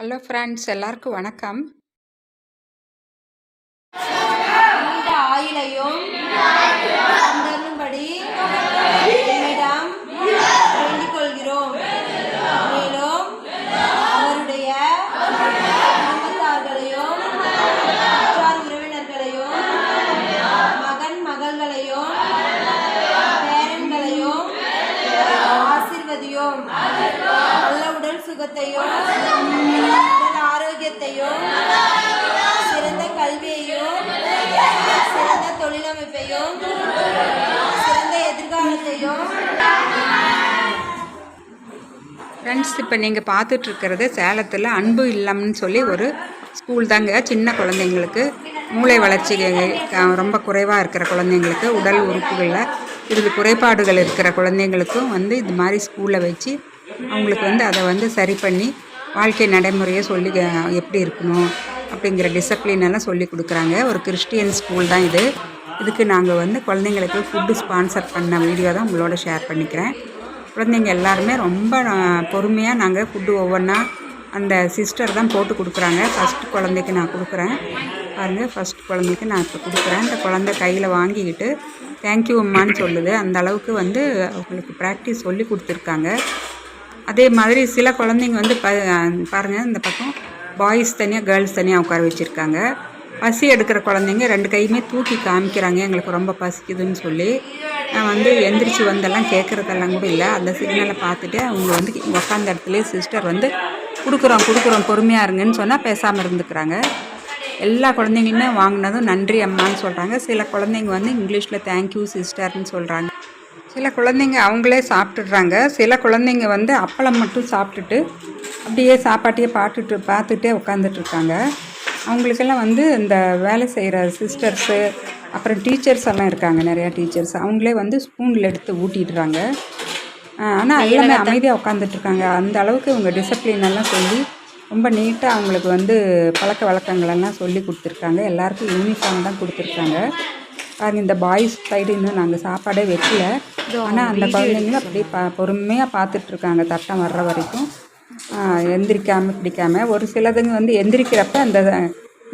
Hello friends எல்லாருக்கும் வணக்கம். நீண்ட ஆயுளையும் தந்தருளும்படி என்னிடம் வேண்டிக் கொள்கிறோம். மேலும் அவருடைய குடும்பத்தார்களையும் உற்றார் உறவினர்களையும் மகன் மகள்களையும் பேரன்களையும் ஆசிர்வதியும். நல்ல உடல் சுகத்தையும் ஃப்ரெண்ட்ஸ் இப்போ நீங்கள் பார்த்துட்ருக்கிறது சேலத்தில் அன்பு இல்லம்னு சொல்லி ஒரு ஸ்கூல் தாங்க. சின்ன குழந்தைங்களுக்கு மூளை வளர்ச்சி ரொம்ப குறைவாக இருக்கிற குழந்தைங்களுக்கு உடல் உறுப்புகளில் இது குறைபாடுகள் இருக்கிற குழந்தைங்களுக்கும் வந்து இது மாதிரி ஸ்கூலில் வச்சு அவங்களுக்கு வந்து அதை வந்து சரி பண்ணி வாழ்க்கை நடைமுறையை சொல்லி எப்படி இருக்கணும் அப்படிங்கிற டிசிப்ளின் எல்லாம் சொல்லி கொடுக்குறாங்க. ஒரு கிறிஸ்டியன் ஸ்கூல் தான் இது. இதுக்கு நாங்கள் வந்து குழந்தைங்களுக்கு ஃபுட்டு ஸ்பான்சர் பண்ண வீடியோ தான் உங்களோட ஷேர் பண்ணிக்கிறேன். குழந்தைங்க எல்லாருமே ரொம்ப பொறுமையாக நாங்கள் ஃபுட்டு ஒவ்வொன்றா அந்த சிஸ்டர் தான் போட்டு கொடுக்குறாங்க. ஃபஸ்ட் குழந்தைக்கு நான் கொடுக்குறேன். பாருங்கள் ஃபஸ்ட் குழந்தைக்கு நான் இப்போ கொடுக்குறேன். இந்த குழந்தை கையில் வாங்கிக்கிட்டு தேங்க்யூ அம்மான்னு சொல்லுது. அந்த அளவுக்கு வந்து அவங்களுக்கு ப்ராக்டிஸ் சொல்லி கொடுத்துருக்காங்க. அதே மாதிரி சில குழந்தைங்க வந்து ப பாருங்கள் இந்த பக்கம் பாய்ஸ் தனியாக கேர்ள்ஸ் தனியாக உட்கார வச்சுருக்காங்க. பசி எடுக்கிற குழந்தைங்க ரெண்டு கையுமே தூக்கி காமிக்கிறாங்க. எங்களுக்கு ரொம்ப பசிக்குதுன்னு சொல்லி. நான் வந்து எந்திரிச்சு வந்தெல்லாம் கேட்குறதெல்லாம் கூட இல்லை. அந்த சிக்னலை பார்த்துட்டு அவங்க வந்து உட்காந்த இடத்துலேயே சிஸ்டர் வந்து கொடுக்குறோம் கொடுக்குறோம் பொறுமையாக இருங்கன்னு சொன்னால் பேசாமல் இருந்துக்கிறாங்க. எல்லா குழந்தைங்களுமே வாங்கினதும் நன்றி அம்மான்னு சொல்கிறாங்க சில குழந்தைங்க வந்து இங்கிலீஷில் தேங்க்யூ சிஸ்டர்னு சொல்கிறாங்க சில குழந்தைங்க அவங்களே சாப்பிட்டுடுறாங்க. சில குழந்தைங்க வந்து அப்பளம் மட்டும் சாப்பிட்டுட்டு அப்படியே சாப்பாட்டையே பார்த்துட்டு பார்த்துட்டே உட்காந்துட்ருக்காங்க அவங்களுக்கெல்லாம் வந்து இந்த வேலை செய்கிற சிஸ்டர்ஸு அப்புறம் டீச்சர்ஸ் எல்லாம் இருக்காங்க நிறையா டீச்சர்ஸ் அவங்களே வந்து ஸ்பூனில் எடுத்து ஊட்டிடுறாங்க. ஆனால் எல்லாமே அமைதியாக உட்காந்துட்ருக்காங்க அந்த அளவுக்கு இவங்க டிசிப்ளின் எல்லாம் சொல்லி ரொம்ப நீட்டாக அவங்களுக்கு வந்து பழக்க வழக்கங்கள் எல்லாம் சொல்லி கொடுத்துருக்காங்க. எல்லாருக்கும் யூனிஃபார்ம் தான் கொடுத்துருக்காங்க. பாருங்க இந்த பாய்ஸ் சைடு இன்னும் நாங்கள் சாப்பாடே வைக்கல. ஆனால் அந்த குழந்தைங்களும் அப்படியே பா பொறுமையாக பார்த்துட்ருக்காங்க தட்டம் வர்ற வரைக்கும். எந்திரிக்காமல் பிடிக்காம. ஒரு சிலதுங்க வந்து எந்திரிக்கிறப்ப அந்த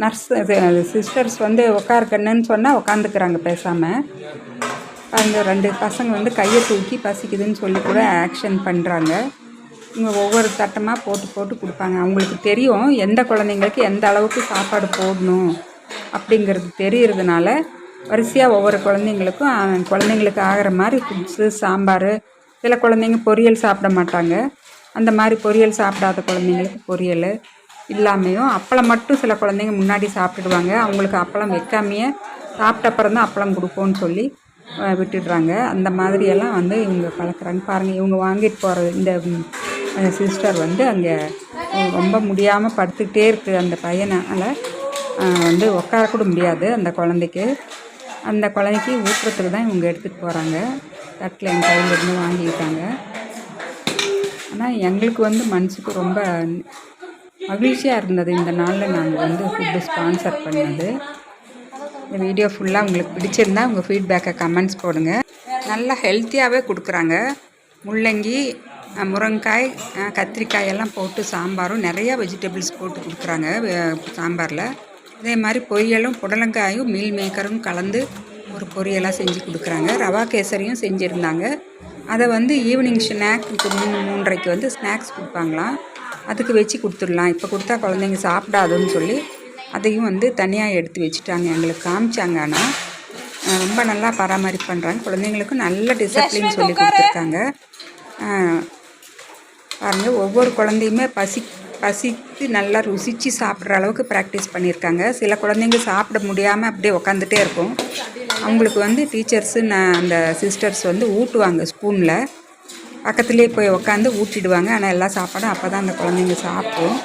நர்ஸ் சிஸ்டர்ஸ் வந்து உட்காருக்கண்ணுன்னு சொன்னால் உட்காந்துக்கிறாங்க பேசாமல் அந்த ரெண்டு பசங்க வந்து கையை தூக்கி பசிக்குதுன்னு சொல்லி கூட ஆக்ஷன் பண்ணுறாங்க இவங்க ஒவ்வொரு தட்டமாக போட்டு போட்டு கொடுப்பாங்க. அவங்களுக்கு தெரியும் எந்த குழந்தைங்களுக்கு எந்த அளவுக்கு சாப்பாடு போடணும் அப்படிங்கிறது தெரியறதுனால வரிசையாக ஒவ்வொரு குழந்தைங்களுக்கும் குழந்தைங்களுக்கு ஆகிற மாதிரி ஃபுட்ஸு சாம்பார் சில குழந்தைங்க பொரியல் சாப்பிட மாட்டாங்க. அந்த மாதிரி பொரியல் சாப்பிடாத குழந்தைங்களுக்கு பொரியல். இல்லாமையும் அப்பளம் மட்டும் சில குழந்தைங்க முன்னாடி சாப்பிட்டுடுவாங்க. அவங்களுக்கு அப்பளம் வைக்காமையே சாப்பிட்ட அப்புறம் தான் அப்பளம் கொடுப்போம்னு சொல்லி விட்டுடுறாங்க. அந்த மாதிரியெல்லாம் வந்து இவங்க பழக்கிறாங்க. பாருங்கள் இவங்க வாங்கிட்டு போகிற இந்த சிஸ்டர் வந்து அங்கே ரொம்ப முடியாமல் படுத்துக்கிட்டே இருக்குது அந்த பையனால் வந்து உட்கார கூட முடியாது அந்த குழந்தைக்கு. அந்த குழந்தைக்கு ஊட்டுறதுக்கு தான் இவங்க எடுத்துகிட்டு போகிறாங்க தட்டில் என் கையிலிருந்து வாங்கிக்கிட்டாங்க. ஆனால் எங்களுக்கு வந்து மனசுக்கு ரொம்ப மகிழ்ச்சியாக இருந்தது. இந்த நாளில் நாங்கள் வந்து ஃபுட்டு ஸ்பான்சர் பண்ணது. இந்த வீடியோ ஃபுல்லாக உங்களுக்கு பிடிச்சிருந்தா உங்கள் ஃபீட்பேக்கை கமெண்ட்ஸ் போடுங்க. நல்லா ஹெல்த்தியாகவே கொடுக்குறாங்க. முள்ளங்கி முருங்கக்காய் கத்திரிக்காய் எல்லாம் போட்டு சாம்பாரும் நிறையா வெஜிடபிள்ஸ் போட்டு கொடுக்குறாங்க சாம்பாரில். அதே மாதிரி பொரியலும் புடலங்காயும் மீல் மேக்கரும் கலந்து ஒரு பொரியலாக செஞ்சு கொடுக்குறாங்க. ரவா கேசரியும் செஞ்சுருந்தாங்க. அதை வந்து ஈவினிங் ஸ்நாக் மூணு மூன்றரைக்கு வந்து ஸ்நாக்ஸ் கொடுப்பாங்களாம். அதுக்கு வச்சு கொடுத்துடலாம். இப்போ கொடுத்தா குழந்தைங்க சாப்பிடாதுன்னு சொல்லி அதையும் வந்து தனியாக எடுத்து வச்சுட்டாங்க. எங்களுக்கு காமிச்சாங்க ஆனால் ரொம்ப நல்லா பராமரிப்பு பண்ணுறாங்க குழந்தைங்களுக்கும் நல்ல டிசிப்ளின் சொல்லி கொடுத்துருக்காங்க. அஹ் பாருங்க ஒவ்வொரு குழந்தையுமே பசி பசித்து நல்லா ருசித்து சாப்பிட்ற அளவுக்கு ப்ராக்டிஸ் பண்ணியிருக்காங்க. சில குழந்தைங்க சாப்பிட முடியாமல் அப்படியே உக்காந்துட்டே இருக்கும். அவங்களுக்கு வந்து டீச்சர்ஸு நான் அந்த சிஸ்டர்ஸ் வந்து ஊட்டுவாங்க ஸ்பூனில் பக்கத்துலேயே போய் உக்காந்து ஊட்டிடுவாங்க. ஆனால் எல்லா சாப்பாடும் அப்போ தான் அந்த குழந்தைங்க சாப்பிடும்.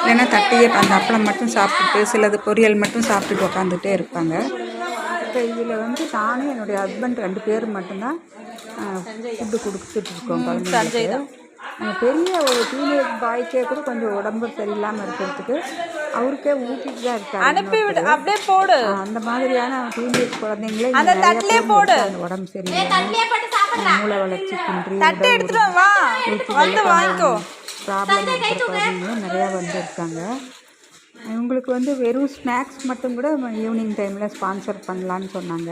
இல்லைன்னா தட்டையே அந்த அப்பளம் மட்டும் சாப்பிட்டுட்டு சிலது பொரியல் மட்டும் சாப்பிட்டுட்டு உக்காந்துட்டே இருப்பாங்க. இப்போ இதில் வந்து நானும் என்னுடைய ஹஸ்பண்ட் ரெண்டு பேர் மட்டும்தான் ஃபுட்டு கொடுத்துட்டு இருக்கோம் குழந்தைங்களுக்கு. பெரிய ஒரு டீனேஜ் பாய்க்கே கூட கொஞ்சம் உடம்பு சரியில்லாமல் இருக்கிறதுக்கு அவருக்கே ஊட்டிட்டு தான் இருக்காரு அனுப்பி விடு அப்படியே போடு. அந்த மாதிரியான டீனேஜ் குழந்தைங்களே அந்த தட்டிலே போடு. உடம்பு சரியில்லாம மூளை வளர்ச்சி குன்றி தட்டை எடுத்துட்டு வா வந்து வாங்கிக்கோ. ப்ராப்ளம் இருக்கிற குழந்தைங்களும் நிறையா வந்து இருக்காங்க இவங்களுக்கு வந்து வெறும் ஸ்நாக்ஸ் மட்டும் கூட ஈவினிங் டைமில் ஸ்பான்சர் பண்ணலான்னு சொன்னாங்க.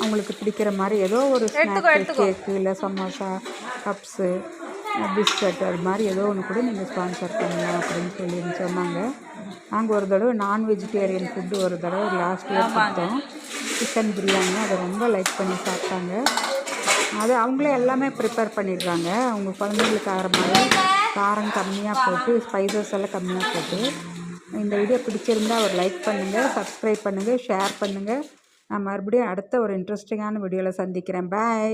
அவங்களுக்கு பிடிக்கிற மாதிரி ஏதோ ஒரு ஸ்நாக்ஸ் கேக்கு இல்லை சமோசா கப்ஸு பிஸ்கட் அது மாதிரி ஏதோ ஒன்று கூட நீங்கள் ஸ்பான்சர் பண்ணலாம் அப்படின்னு சொல்லி சொன்னாங்க. நாங்கள் ஒரு தடவை நான் வெஜிடேரியன் ஃபுட்டு ஒரு தடவை லாஸ்ட் இயர் பார்த்தோம் சிக்கன் பிரியாணி அதை ரொம்ப லைக் பண்ணி சாப்பிட்டாங்க. அது அவங்களே எல்லாமே ப்ரிப்பேர் பண்ணிடுறாங்க. அவங்க குழந்தைங்களுக்கு ஆகிற மாதிரி காரம் கம்மியாக போட்டு ஸ்பைசஸ் எல்லாம் கம்மியாக போட்டு. இந்த வீடியோ பிடிச்சிருந்தா ஒரு லைக் பண்ணுங்கள் சப்ஸ்கிரைப் பண்ணுங்கள் ஷேர் பண்ணுங்கள் நான் மறுபடியும் அடுத்த ஒரு இன்ட்ரெஸ்டிங்கான வீடியோவில் சந்திக்கிறேன். பாய்